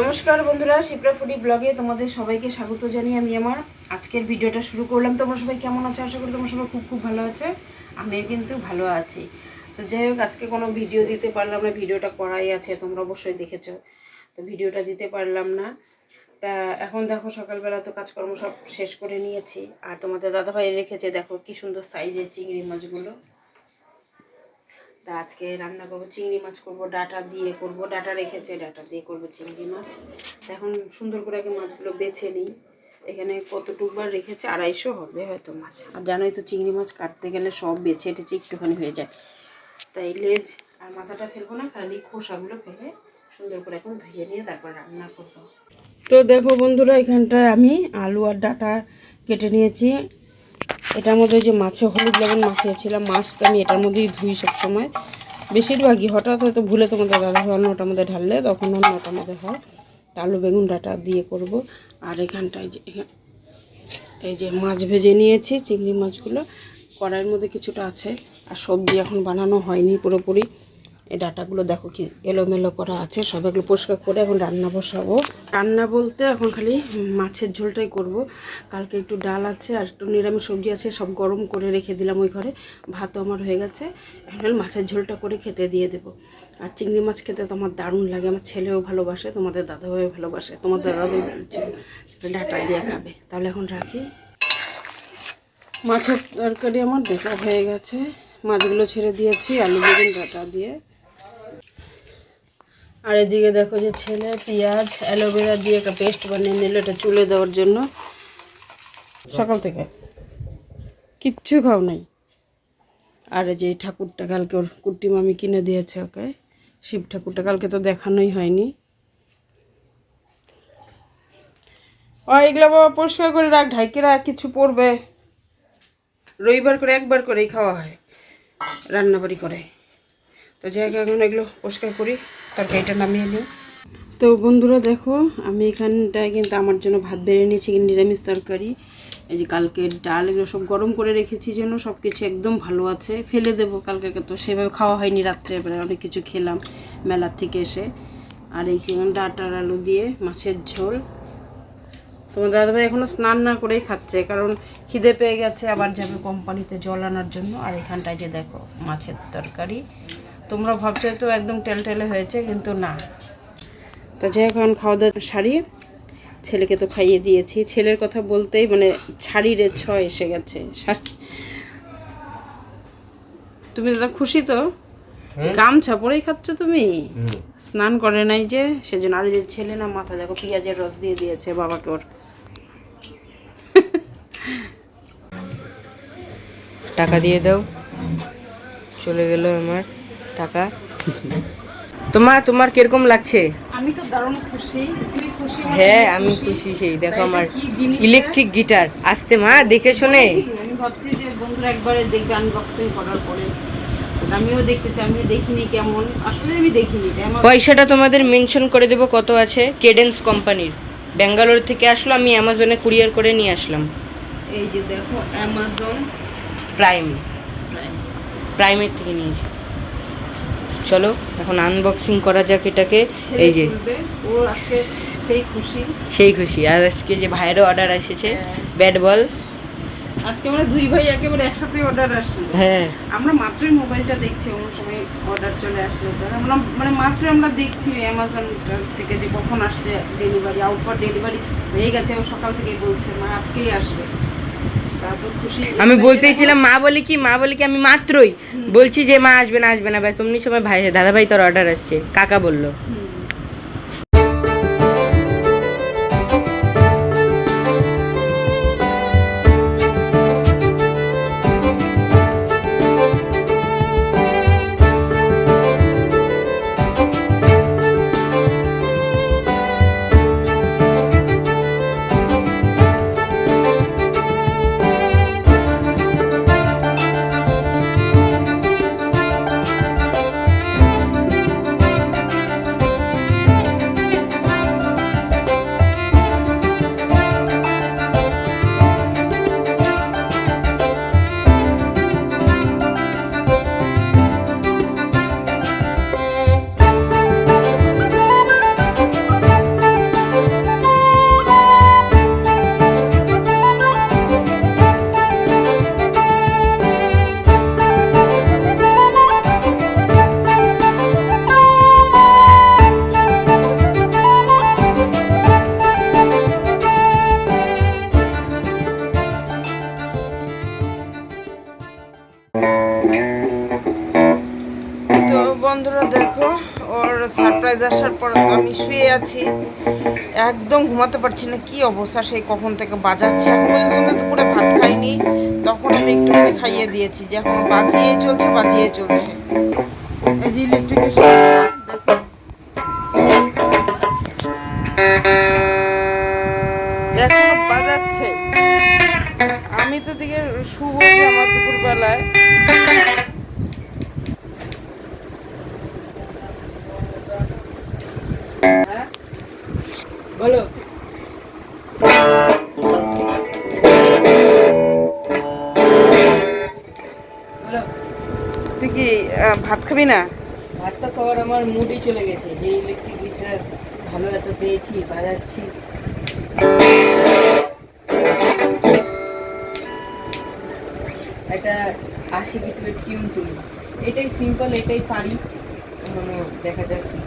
নমস্কার বন্ধুরা, শিপ্রা ফুডি ব্লগে তোমাদের সবাইকে স্বাগত জানিয়ে আমি আমার আজকের ভিডিওটা শুরু করলাম। তোমরা সবাই কেমন আছো? আশা করি তোমরা সবাই খুব খুব ভালো আছে, আমিও কিন্তু ভালো আছি। তো যাই হোক, আজকে কোনো ভিডিও দিতে পারলাম না, ভিডিওটা করাই আছে, তোমরা অবশ্যই দেখেছ। তো ভিডিওটা দিতে পারলাম না। তা এখন দেখো, সকালবেলা তো কাজকর্ম সব শেষ করে নিয়েছি। আর তোমাদের দাদাভাই রেখেছে, দেখো কি সুন্দর সাইজের চিংড়ি মাছগুলো। তা আজকে রান্না করব, চিংড়ি মাছ করব, ডাটা দিয়ে করব। ডাটা রেখেছে, ডাটা দিয়ে করব চিংড়ি মাছ। এখন সুন্দর করে আগে মাছগুলো বেছে নিই। এখানে কতটুকবার রেখেছে? আড়াইশো হবে হয়তো মাছ। আর জানোই তো চিংড়ি মাছ কাটতে গেলে সব বেছে টেছে একটুখানি হয়ে যায়। তাই লেজ আর মাথাটা ফেলব না, খালি খোসাগুলো ফেলে সুন্দর করে এখন ধুয়ে নিয়ে তারপর রান্না করব। তো দেখো বন্ধুরা, এখানটায় আমি আলু আর ডাটা কেটে নিয়েছি। এটার মধ্যে যে মাছে হলুদ লবণ মাখিয়েছিলাম মাছ তো আমি এটার মধ্যেই ধুই সবসময়। বেশিরভাগই হঠাৎ হয়তো ভুলে তোমাদের দাদা হয় অন্যটার মধ্যে ঢাললে, তখন অন্যটার মধ্যে হয়। আলু বেগুন ডাটা দিয়ে করব। আর এখানটায় যে এই যে মাছ ভেজে নিয়েছি, চিংড়ি মাছগুলো। কড়াইয়ের মধ্যে কিছুটা আছে, আর সবজি এখন বানানো হয়নি পুরোপুরি। এই ডাটাগুলো দেখো কি এলোমেলো করা আছে, সব এগুলো পরিষ্কার করে এখন রান্না বসাবো। রান্না বলতে এখন খালি মাছের ঝোলটাই করব। কালকে একটু ডাল আছে আর একটু নিরামিষ সবজি আছে, সব গরম করে রেখে দিলাম ওই ঘরে। ভাতও আমার হয়ে গেছে। এখন মাছের ঝোলটা করে খেতে দিয়ে দেবো। আর চিংড়ি মাছ খেতে তো আমার দারুণ লাগে, আমার ছেলেও ভালোবাসে, তোমাদের দাদাভাইও ভালোবাসে, তোমাদের দাদাভাই ডাটা দিয়ে খাবে। তাহলে এখন রাখি। মাছের তরকারি আমার দেখা হয়ে গেছে। মাছগুলো ছেড়ে দিয়েছি, আলু বেগুন ডাটা দিয়ে। আর এদিকে দেখো যে ছেলে পেঁয়াজ অ্যালোভেরা দিয়ে একটা পেস্ট বানিয়ে নিল এটা চুলে দেওয়ার জন্য। সকাল থেকে? কিচ্ছু খাও নাই। আর যে ঠাকুরটা কালকে ওর কুট্টি মামি কিনে দিয়েছে ওকে শিব ঠাকুরটা কালকে তো দেখানোই হয়নি। ও এগুলো বাবা পরিষ্কার করে রাখ ঢাইকে রাখ কিছু পড়বে রবিবার করে একবার করেই খাওয়া হয় রান্নাবাড়ি করে। তো জায়গা এখন এগুলো পরিষ্কার করি তরকারিটা নামিয়ে নিই। তো বন্ধুরা দেখো, আমি এখানটায় কিন্তু আমার জন্য ভাত বেড়ে নিয়েছি, কিন্তু নিরামিষ তরকারি। এই যে কালকে ডাল, এগুলো সব গরম করে রেখেছি যেন সব কিছু একদম ভালো আছে। ফেলে দেবো কালকে, তো সেভাবে খাওয়া হয়নি রাত্রে, এবারে অনেক কিছু খেলাম মেলার থেকে এসে। আর এই যেমন ডাটার আলু দিয়ে মাছের ঝোল। তোমার দাদাভাই এখনও স্নান না করেই খাচ্ছে, কারণ খিদে পেয়ে গেছে, আবার যাবে কোম্পানিতে জল আনার জন্য। আর এখানটায় যে দেখো, মাছের তরকারি। তোমরা ভাবছ তো একদম টেলটেলে হয়েছে কিন্তু না। তো যাই হোক এখন খাওয়া দাওয়া সারি। ছেলেকে তো খাইয়ে দিয়েছি। ছেলের কথা বলতেই মানে ছাড়িরে ছ এসে গেছে। শাড়ি তুমি দাদা খুশি তো? গামছা পরেই খাচ্ছ তুমি? স্নান করে নাই যে সেজন্য আর যে ছেলে না মাথা দেখো পেঁয়াজের রস দিয়ে দিয়েছে বাবাকে ওর। টাকা দিয়ে দাও। চলে গেল আমার। টাকা। তোমার তোমার কীরকম লাগছে? আমি তো দারুণ খুশি। খুশি মানে হ্যাঁ আমি খুশি। সেই। দেখো আমার ইলেকট্রিক গিটার আসতে মা দেখে শুনে। আমি ভাবছি যে বন্ধুরা একবারে দেখবে আনবক্সিং করার পরে। আমিও দেখতে চাই আমি দেখিনি কেমন। আসলে আমি দেখিনি পয়সাটা তোমাদের মেনশন করে দেবো কত আছে। কেডেন্স কোম্পানির ব্যাঙ্গালোর থেকে আসলো আমি অ্যামাজনে কুরিয়ার করে নিয়ে আসলাম। এই যে দেখো অ্যামাজন প্রাইম প্রাইমের থেকে নিয়েছি। চলো এখন আনবক্সিং করা যাক এটাকে। এই যে সেই খুশি। সেই খুশি আর আজকে যে ভাইয়েরও অর্ডার এসেছে। ব্যাট বল আজকে আমরা দুই ভাই একেবারে একসাথে অর্ডার আসলো। হ্যাঁ। আমরা মাত্রই মোবাইলটা দেখছি অন্য সময় অর্ডার চলে আসলো। আমরা মানে মাত্র আমরা দেখছি অ্যামাজন থেকে যে কখন আসছে ডেলিভারি আউট ফর ডেলিভারি হয়ে গেছে ও সকাল থেকেই বলছে মা আজকেই আসবে। আমি বলতেই ছিলাম মা বলে কি, মা বলে কি আমি মাত্রই? বলছি যে, মা আসবে না আসবে না। ব্যাস, অমনি সময় ভাই দাদা ভাই তোর অর্ডার আসছে। কাকা বলল। হুম। কলেজ আসার পর আমি শুয়ে আছি। একদম ঘুমাতে পারছি না, কি অবস্থা সেই কখন থেকে বাজাচ্ছে? এখন পর্যন্ত দুপুরে ভাত খাইনি। তখন আমি একটু খাইয়ে দিয়েছি, যে এখন বাজিয়ে চলছে বাজিয়ে চলছে। এই যে ইলেকট্রিকের দেখো বাজাচ্ছে। আমি তো দিকে শুভ আমার দুপুরবেলায়। বলো। তুই কি ভাত খাবি না? ভাতটা খাওয়ার আমার মুডই চলে গেছে যে ইলেকট্রিক গিটার ভালো এত পেয়েছি বাজাচ্ছি। একটা আশি গিটারের টিউন তুলি এটাই সিম্পল এটাই পারি। মানে দেখা যাক কি